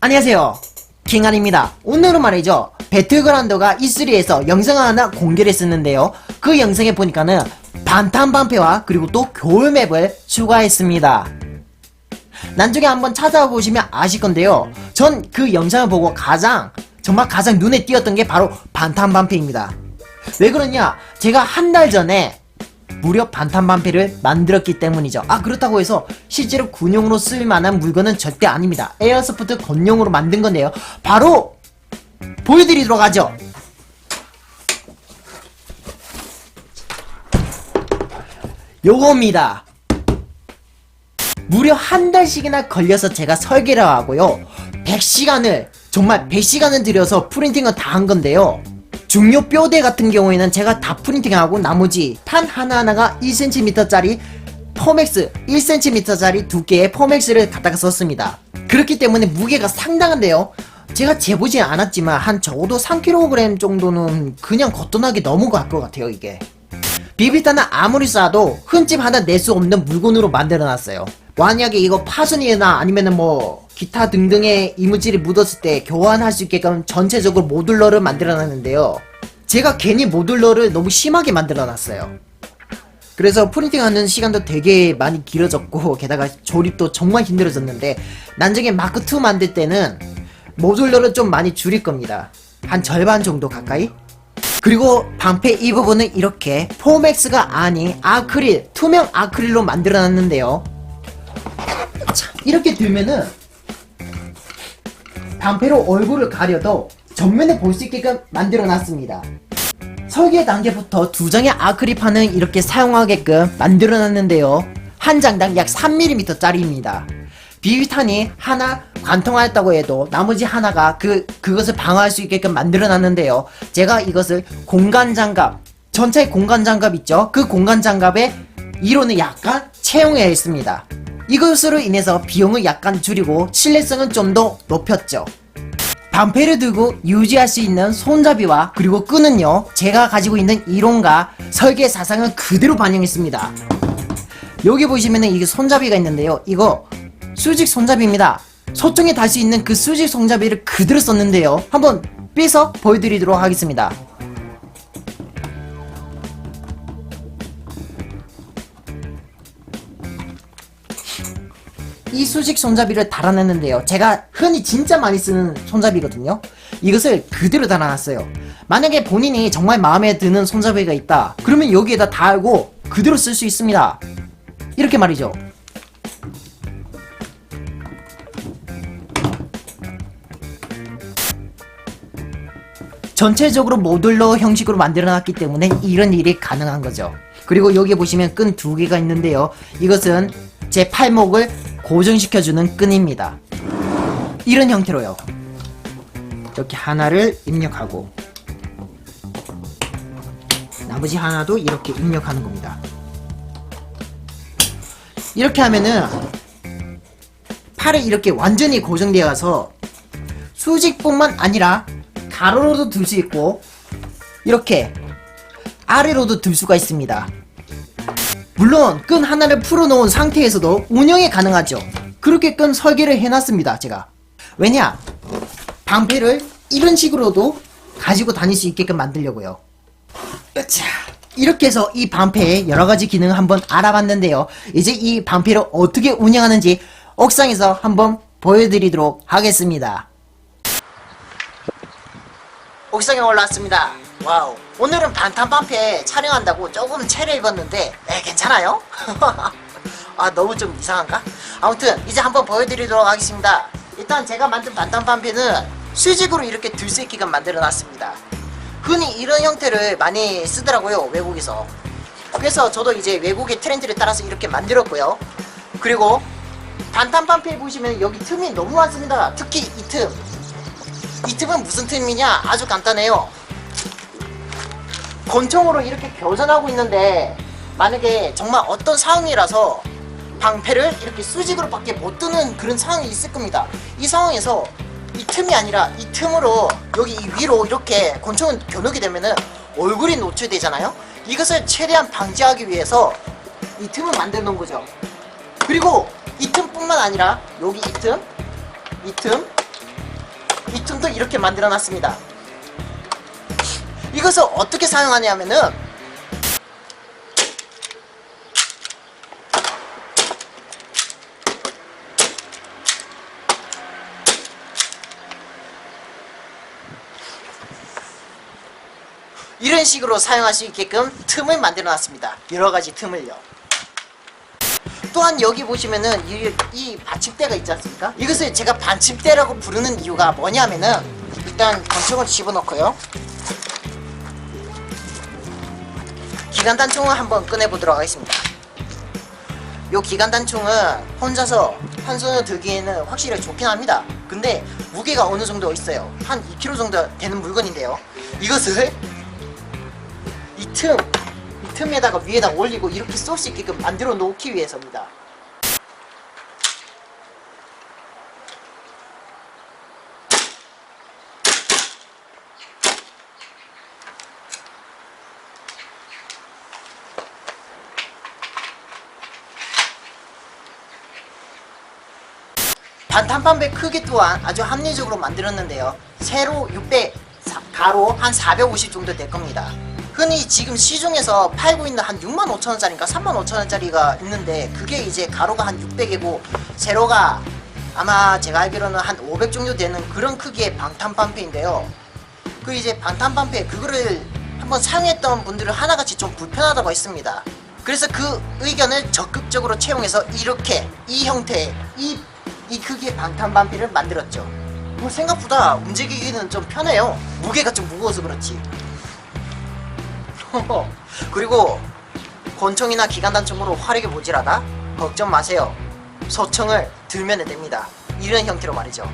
안녕하세요. 킹한입니다. 오늘은 말이죠. 배틀그라운드가 E3에서 영상을 하나 공개를 했었는데요. 그 영상에 보니까는 반탄반패와 그리고 또 겨울맵을 추가했습니다. 나중에 한번 찾아와 보시면 아실 건데요. 전 그 영상을 보고 가장 정말 가장 눈에 띄었던 게 바로 반탄반패입니다. 왜 그러냐? 제가 한 달 전에 무려 반탄반패를 만들었기 때문이죠. 아 그렇다고 해서 실제로 군용으로 쓸 만한 물건은 절대 아닙니다. 에어소프트 건용으로 만든 건데요. 바로 보여드리도록 하죠. 요겁니다. 무려 한 달씩이나 걸려서 제가 설계를 하고요. 100시간을, 정말 100시간을 들여서 프린팅을 다 한 건데요. 중요 뼈대 같은 경우에는 제가 다 프린팅하고 나머지 판 하나하나가 1cm짜리 포맥스 1cm짜리 두께의 포맥스를 갖다가 썼습니다. 그렇기 때문에 무게가 상당한데요. 제가 재보진 않았지만 한 적어도 3kg 정도는 그냥 거뜬하게 넘어갈 것 같아요 이게. 비비탄은 아무리 쏴도 흠집 하나 낼 수 없는 물건으로 만들어놨어요. 만약에 이거 파손이나 아니면은 뭐 기타 등등의 이물질이 묻었을 때 교환할 수 있게끔 전체적으로 모듈러를 만들어놨는데요. 제가 괜히 모듈러를 너무 심하게 만들어놨어요. 그래서 프린팅하는 시간도 되게 많이 길어졌고 게다가 조립도 정말 힘들어졌는데 나중에 마크2 만들 때는 모듈러를 좀 많이 줄일 겁니다. 한 절반 정도 가까이? 그리고 방패 이 부분은 이렇게 포맥스가 아닌 아크릴, 투명 아크릴로 만들어놨는데요. 자, 이렇게 들면은 방패로 얼굴을 가려도 정면에 볼 수 있게끔 만들어놨습니다. 설계 단계부터 두 장의 아크릴판을 이렇게 사용하게끔 만들어놨는데요. 한 장당 약 3mm짜리입니다. 비비탄이 하나 관통하였다고 해도 나머지 하나가 그, 그것을 방어할 수 있게끔 만들어놨는데요. 제가 이것을 공간장갑, 전체 공간장갑 있죠? 그 공간장갑에 이론을 약간 채용해 했습니다. 이것으로 인해서 비용을 약간 줄이고 신뢰성은 좀 더 높였죠. 방패를 들고 유지할 수 있는 손잡이와 그리고 끈은요 제가 가지고 있는 이론과 설계 사상을 그대로 반영했습니다. 여기 보시면은 이게 손잡이가 있는데요. 이거 수직 손잡이입니다. 소통에 달 수 있는 그 수직 손잡이를 그대로 썼는데요. 한번 빼서 보여드리도록 하겠습니다 이 수직 손잡이를 달아냈는데요. 제가 흔히 진짜 많이 쓰는 손잡이거든요. 이것을 그대로 달아놨어요. 만약에 본인이 정말 마음에 드는 손잡이가 있다. 그러면 여기에다 달고 그대로 쓸 수 있습니다. 이렇게 말이죠. 전체적으로 모듈러 형식으로 만들어놨기 때문에 이런 일이 가능한 거죠. 그리고 여기 보시면 끈 두 개가 있는데요. 이것은 제 팔목을 고정시켜주는 끈입니다. 이런 형태로요. 이렇게 하나를 입력하고 나머지 하나도 이렇게 입력하는 겁니다. 이렇게 하면은 팔이 이렇게 완전히 고정되어서 수직뿐만 아니라 가로로도 들 수 있고 이렇게 아래로도 들 수가 있습니다. 물론 끈 하나를 풀어놓은 상태에서도 운영이 가능하죠. 그렇게 끈 설계를 해놨습니다. 제가 왜냐 방패를 이런 식으로도 가지고 다닐 수 있게끔 만들려고요. 자 이렇게 해서 이 방패의 여러가지 기능을 한번 알아봤는데요. 이제 이 방패를 어떻게 운영하는지 옥상에서 한번 보여드리도록 하겠습니다. 옥상에 올라왔습니다. 와우. 오늘은 반탄반패 촬영한다고 조금 체를 입었는데, 에, 괜찮아요? 아, 너무 좀 이상한가? 아무튼, 이제 한번 보여드리도록 하겠습니다. 일단 제가 만든 반탄반패는 수직으로 이렇게 들수 있게끔 만들어 놨습니다. 흔히 이런 형태를 많이 쓰더라고요, 외국에서. 그래서 저도 이제 외국의 트렌드를 따라서 이렇게 만들었고요. 그리고 반탄반패 보시면 여기 틈이 너무 많습니다. 특히 이 틈. 이 틈은 무슨 틈이냐? 아주 간단해요. 권총으로 이렇게 교전하고 있는데 만약에 정말 어떤 상황이라서 방패를 이렇게 수직으로밖에 못 드는 그런 상황이 있을 겁니다. 이 상황에서 이 틈이 아니라 이 틈으로 여기 이 위로 이렇게 권총을 겨누게 되면은 얼굴이 노출되잖아요. 이것을 최대한 방지하기 위해서 이 틈을 만들어 놓은 거죠. 그리고 이 틈뿐만 아니라 여기 이 틈, 이 틈, 이 틈도 이렇게 만들어 놨습니다. 이것을 어떻게 사용하냐면은 이런 식으로 사용할 수 있게끔 틈을 만들어 놨습니다. 여러 가지 틈을요. 또한 여기 보시면은 이, 이 받침대가 있지 않습니까? 이것을 제가 받침대라고 부르는 이유가 뭐냐면은 일단 권총을 집어넣고요. 기관 단총을 한번 꺼내보도록 하겠습니다. 요 기관 단총은 혼자서 한 손으로 들기에는 확실히 좋긴 합니다. 근데 무게가 어느 정도 있어요. 한 2kg 정도 되는 물건인데요. 이것을 이 틈, 이 틈에다가 위에다 올리고 이렇게 쏠 수 있게끔 만들어 놓기 위해서입니다. 반탄판배 크기 또한 아주 합리적으로 만들었는데요. 세로 600, 사- 가로 한 450 정도 될 겁니다. 흔히 지금 시중에서 팔고 있는 한 6만 5천 원짜리인가 3만 5천 원짜리가 있는데 그게 이제 가로가 한 600이고 세로가 아마 제가 알기로는 한 500 정도 되는 그런 크기의 방탄판패인데요. 그 이제 방탄판패 그거를 한번 사용했던 분들은 하나같이 좀 불편하다고 했습니다. 그래서 그 의견을 적극적으로 채용해서 이렇게 이 형태의 이, 이 크기의 방탄반패를 만들었죠. 뭐 생각보다 움직이기는 좀 편해요. 무게가 좀 무거워서 그렇지. 그리고 권총이나 기관단총으로 화력이 모질하다? 걱정 마세요. 소총을 들면 됩니다. 이런 형태로 말이죠.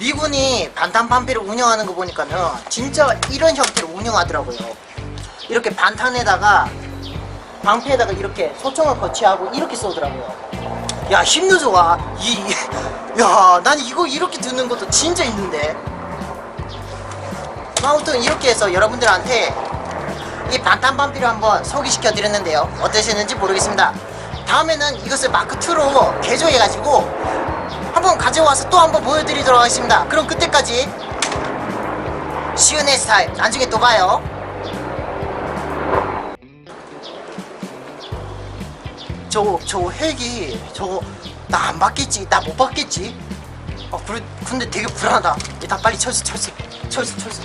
미군이 반탄판패를 운영하는 거 보니까는 진짜 이런 형태로 운영하더라고요. 이렇게 반탄에다가 방패에다가 이렇게 소총을 거치하고 이렇게 쏘더라고요. 야 힘도 좋아. 이, 야, 난 이거 이렇게 듣는 것도 진짜 있는데. 아무튼 이렇게 해서 여러분들한테 이 반탄 반피를 한번 소개시켜 드렸는데요. 어떠셨는지 모르겠습니다. 다음에는 이것을 마크2로 개조해가지고 한번 가져와서 또 한번 보여드리도록 하겠습니다. 그럼 그때까지 시은의 스타일 나중에 또 봐요. 저거 저 헬기 저거 나 안 받겠지? 나 못 받겠지? 어 그래 근데 되게 불안하다. 일단 빨리 철수 철수 철수 철수.